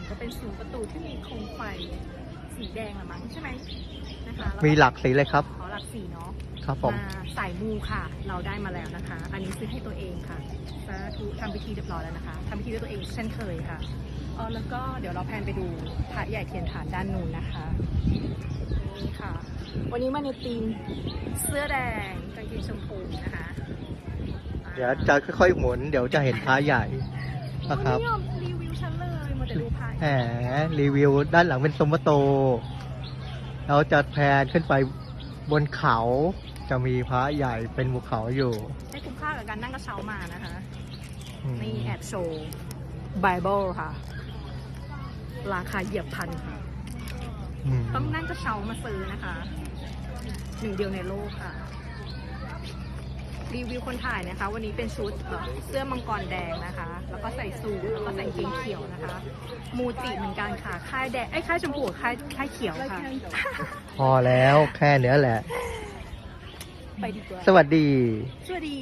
านหลังก็เป็นซุ้มประตูที่มีโคมไฟสีแดงละมั้งใช่ไหมนะคะแวมีหลักสีเลยครับ ขอหลักสีเนาะครับผมมาสายมูค่ะ เราได้มาแล้วนะคะ อันนี้ซื้อให้ตัวเองค่ะสาธุทำพิธีเรียบร้อยแล้วนะคะทำพิธีด้วยตัวเองเช่นเคยค่ะเออแล้วก็เดี๋ยวเราแพนไปดูพระใหญ่เทียนฐานด้านนู้นนะคะนี่ค่ะ วันนี้มาในธีมเสื้อแดงกางเกงชมพูนะคะเดี๋ยวจะค่อยๆหมุน เดี๋ยวจะเห็นพระใหญ่วันะนครับนี้ยอมรีวิวฉัน เลยมาแต่ดูพระแหมรีวิวด้านหลังเป็นสมโต เราจะแพนขึ้นไปบนเขาจะมีพระใหญ่เป็นภูเขาอยู่ได้คุ้มค่ากับการนั่งกระเช้ามานะคะอืมนี่แอบโชว์ไบเบิลค่ะ ราคาเหยียบพันค่ะอืมต้องนั่งกระเช้ามาซื้อนะคะ หนึ่งเดียวในโลกค่ะ รีวิวคนถ่ายนะคะ วันนี้เป็นชุดเอ่อเสื้อมังกรแดงนะคะ แล้วก็ใส่สูทแล้วก็ใส่กางเกงเขียวนะคะ มูจิเหมือนกันค่ะค่ายแดงไอ้ยค่ายชมพูกับค่ายค่ายเขียวค่ะ พอแล้วแค่เนี้ยแหละ ไปดีกว่าสวัสดี สวัสดี